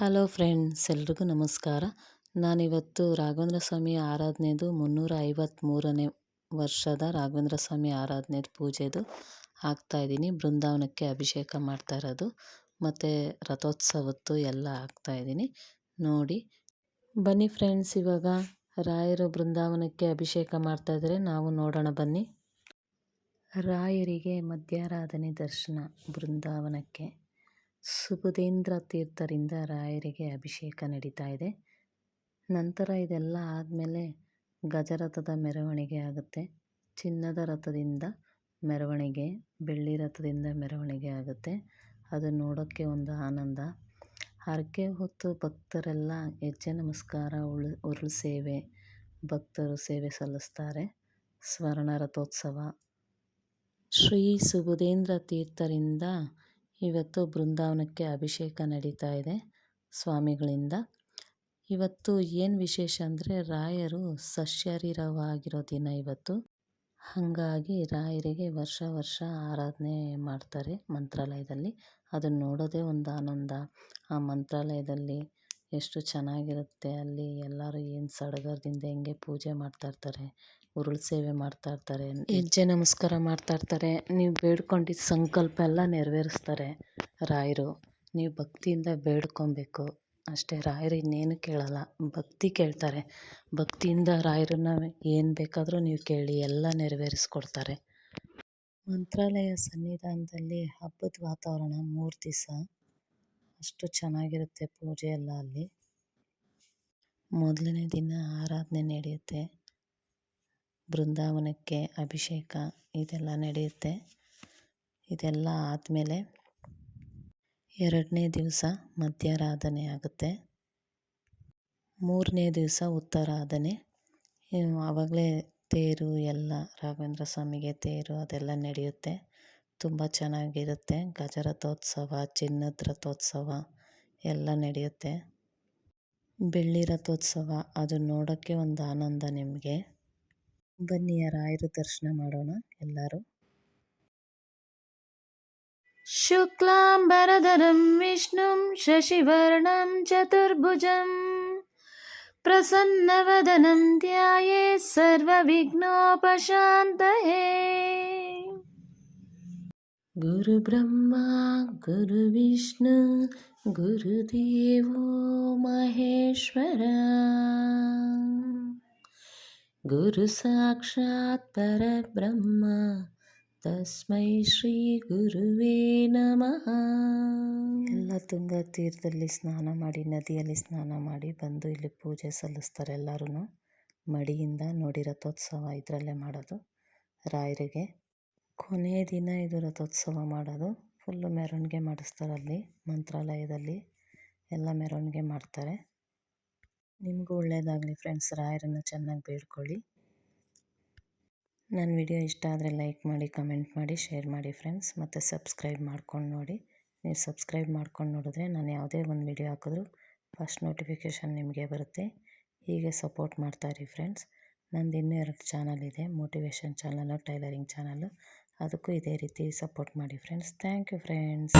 Hello friends, ಎಲ್ರಿಗೂ ನಮಸ್ಕಾರ. ನಾನಿವತ್ತು ರಾಘವೇಂದ್ರ ಸ್ವಾಮಿ ಆರಾಧನೆದು ಮುನ್ನೂರ ಐವತ್ತ್ಮೂರನೇ ವರ್ಷದ ರಾಘವೇಂದ್ರ ಸ್ವಾಮಿ ಆರಾಧನೆದು ಪೂಜೆದು ಹಾಕ್ತಾಯಿದ್ದೀನಿ ಬೃಂದಾವನಕ್ಕೆ ಅಭಿಷೇಕ ಮಾಡ್ತಾ ಇರೋದು, ಮತ್ತು ರಥೋತ್ಸವತ್ತು ಎಲ್ಲ ಹಾಕ್ತಾಯಿದ್ದೀನಿ ನೋಡಿ, ಬನ್ನಿ ಫ್ರೆಂಡ್ಸ್, ಇವಾಗ ರಾಯರು ಬೃಂದಾವನಕ್ಕೆ ಅಭಿಷೇಕ ಮಾಡ್ತಾಯಿದ್ರೆ ನಾವು ನೋಡೋಣ, ಬನ್ನಿ. ರಾಯರಿಗೆ ಮಧ್ಯಾರಾಧನೆ ದರ್ಶನ ಬೃಂದಾವನಕ್ಕೆ. ಸುಬುಧೇಂದ್ರ ತೀರ್ಥರಿಂದ ರಾಯರಿಗೆ ಅಭಿಷೇಕ ನಡೀತಾ ಇದೆ. ನಂತರ ಇದೆಲ್ಲ ಆದಮೇಲೆ ಗಜರಥದ ಮೆರವಣಿಗೆ ಆಗುತ್ತೆ. ಚಿನ್ನದ ರಥದಿಂದ ಮೆರವಣಿಗೆ, ಬೆಳ್ಳಿ ರಥದಿಂದ ಮೆರವಣಿಗೆ ಆಗುತ್ತೆ. ಅದು ನೋಡೋಕ್ಕೆ ಒಂದು ಆನಂದ. ಹರಕೆ ಹೊತ್ತು ಭಕ್ತರೆಲ್ಲ ಹೆಜ್ಜೆ ನಮಸ್ಕಾರ, ಉಳು, ಉರುಳು ಸೇವೆ, ಭಕ್ತರು ಸೇವೆ ಸಲ್ಲಿಸ್ತಾರೆ. ಸ್ವರ್ಣ ರಥೋತ್ಸವ. ಶ್ರೀ ಸುಬುಧೇಂದ್ರ ತೀರ್ಥರಿಂದ ಇವತ್ತು ಬೃಂದಾವನಕ್ಕೆ ಅಭಿಷೇಕ ನಡೀತಾ ಇದೆ ಸ್ವಾಮಿಗಳಿಂದ. ಇವತ್ತು ಏನು ವಿಶೇಷ ಅಂದರೆ ರಾಯರು ಸಶರೀರವಾಗಿರೋ ದಿನ ಇವತ್ತು. ಹಾಗಾಗಿ ರಾಯರಿಗೆ ವರ್ಷ ವರ್ಷ ಆರಾಧನೆ ಮಾಡ್ತಾರೆ ಮಂತ್ರಾಲಯದಲ್ಲಿ. ಅದನ್ನು ನೋಡೋದೇ ಒಂದು ಆನಂದ. ಆ ಮಂತ್ರಾಲಯದಲ್ಲಿ ಎಷ್ಟು ಚೆನ್ನಾಗಿರುತ್ತೆ ಅಲ್ಲಿ ಎಲ್ಲರೂ ಏನು ಸಡಗರದಿಂದ ಹೆಂಗೆ ಪೂಜೆ ಮಾಡ್ತಾಯಿರ್ತಾರೆ ಉರುಳು ಸೇವೆ ಮಾಡ್ತಾಯಿರ್ತಾರೆ ಹೆಜ್ಜೆ ನಮಸ್ಕಾರ ಮಾಡ್ತಾಯಿರ್ತಾರೆ ನೀವು ಬೇಡ್ಕೊಂಡಿದ್ದ ಸಂಕಲ್ಪ ಎಲ್ಲ ನೆರವೇರಿಸ್ತಾರೆ ರಾಯರು. ನೀವು ಭಕ್ತಿಯಿಂದ ಬೇಡ್ಕೊಬೇಕು. ಅಷ್ಟೇ ರಾಯರು ಇನ್ನೇನು ಕೇಳಲ್ಲ, ಭಕ್ತಿ ಕೇಳ್ತಾರೆ. ಭಕ್ತಿಯಿಂದ ರಾಯರನ್ನ ಏನು ಬೇಕಾದರೂ ನೀವು ಕೇಳಿ, ಎಲ್ಲ ನೆರವೇರಿಸ್ಕೊಡ್ತಾರೆ. ಮಂತ್ರಾಲಯ ಸನ್ನಿಧಾನದಲ್ಲಿ ಹಬ್ಬದ ವಾತಾವರಣ ಮೂರು ದಿವಸ. ಅಷ್ಟು ಚೆನ್ನಾಗಿರುತ್ತೆ ಪೂಜೆ ಎಲ್ಲ ಅಲ್ಲಿ. ಮೊದಲನೇ ದಿನ ಆರಾಧನೆ ನಡೆಯುತ್ತೆ. ಬೃಂದಾವನಕ್ಕೆ ಅಭಿಷೇಕ ಇದೆಲ್ಲ ನಡೆಯುತ್ತೆ. ಇದೆಲ್ಲ ಆದಮೇಲೆ ಎರಡನೇ ದಿವಸ ಮಧ್ಯಾರಾಧನೆ ಆಗುತ್ತೆ. ಮೂರನೇ ದಿವಸ ಉತ್ತರಾಧನೆ. ಆವಾಗಲೇ ತೇರು ಎಲ್ಲ ರಾಘವೇಂದ್ರ ಸ್ವಾಮಿಗೆ ತೇರು ಅದೆಲ್ಲ ನಡೆಯುತ್ತೆ. ತುಂಬ ಚೆನ್ನಾಗಿರುತ್ತೆ ಗಜರಥೋತ್ಸವ ಚಿನ್ನದ ರಥೋತ್ಸವ ಎಲ್ಲ ನಡೆಯುತ್ತೆ ಬೆಳ್ಳಿ ರಥೋತ್ಸವ ಅದು ನೋಡೋಕ್ಕೆ ಒಂದು ಆನಂದ ನಿಮಗೆ ಬನ್ನಿ ರಾಯರ ದರ್ಶನ ಮಾಡೋಣ ಎಲ್ಲರೂ शुक्लाम्बरधरं विष्णुं शशिवर्णं चतुर्भुजं प्रसन्नवदनं ध्याये सर्वविघ्नोपशान्तये ಗುರು ಬ್ರಹ್ಮ, ಗುರು ವಿಷ್ಣು ಗುರುದೇವೋ ಮಹೇಶ್ವರ. ಗುರು ಸಾಕ್ಷಾತ್ ಪರಬ್ರಹ್ಮ, ತಸ್ಮೈ ಶ್ರೀ ಗುರುವೇ ನಮಃ. ಎಲ್ಲ ತುಂಗ ತೀರ್ಥದಲ್ಲಿ ಸ್ನಾನ ಮಾಡಿ, ನದಿಯಲ್ಲಿ ಸ್ನಾನ ಮಾಡಿ ಬಂದು ಇಲ್ಲಿ ಪೂಜೆ ಸಲ್ಲಿಸ್ತಾರೆ ಎಲ್ಲರೂ ಮಡಿಯಿಂದ ನೋಡಿ ರಥೋತ್ಸವ ಇದರಲ್ಲೇ ಮಾಡೋದು. ರಾಯರಿಗೆ ಕೊನೆಯ ದಿನ ಇದು ರಥೋತ್ಸವ ಮಾಡೋದು. ಫುಲ್ಲು ಮೆರವಣಿಗೆ ಮಾಡಿಸ್ತಾರೆ ಅಲ್ಲಿ, ಮಂತ್ರಾಲಯದಲ್ಲಿ. ಎಲ್ಲ ಮೆರವಣಿಗೆ ಮಾಡ್ತಾರೆ. ನಿಮಗೂ ಒಳ್ಳೆಯದಾಗಲಿ ಫ್ರೆಂಡ್ಸ್ ರಾಯರನ್ನು ಚೆನ್ನಾಗಿ ಬೇಡ್ಕೊಳ್ಳಿ. ನನ್ನ ವಿಡಿಯೋ ಇಷ್ಟ ಆದರೆ ಲೈಕ್ ಮಾಡಿ ಕಮೆಂಟ್ ಮಾಡಿ ಶೇರ್ ಮಾಡಿ ಫ್ರೆಂಡ್ಸ್ ಮತ್ತು ಸಬ್ಸ್ಕ್ರೈಬ್ ಮಾಡ್ಕೊಂಡು ನೋಡಿ. ನೀವು ಸಬ್ಸ್ಕ್ರೈಬ್ ಮಾಡ್ಕೊಂಡು ನೋಡಿದ್ರೆ ನಾನು ಯಾವುದೇ ಒಂದು ವಿಡಿಯೋ ಹಾಕಿದ್ರು ಫಸ್ಟ್ ನೋಟಿಫಿಕೇಷನ್ ನಿಮಗೆ ಬರುತ್ತೆ. ಹೀಗೆ ಸಪೋರ್ಟ್ ಮಾಡ್ತಾಯಿರಿ ಫ್ರೆಂಡ್ಸ್ ನಂದು ಇನ್ನೂ ಎರಡು ಚಾನಲ್ ಇದೆ. ಮೋಟಿವೇಶನ್ ಚಾನಲ್ಲು ಟೈಲರಿಂಗ್ ಚಾನಲು ಅದಕ್ಕೂ ಇದೇ ರೀತಿ ಸಪೋರ್ಟ್ ಮಾಡಿ ಫ್ರೆಂಡ್ಸ್. Thank you friends.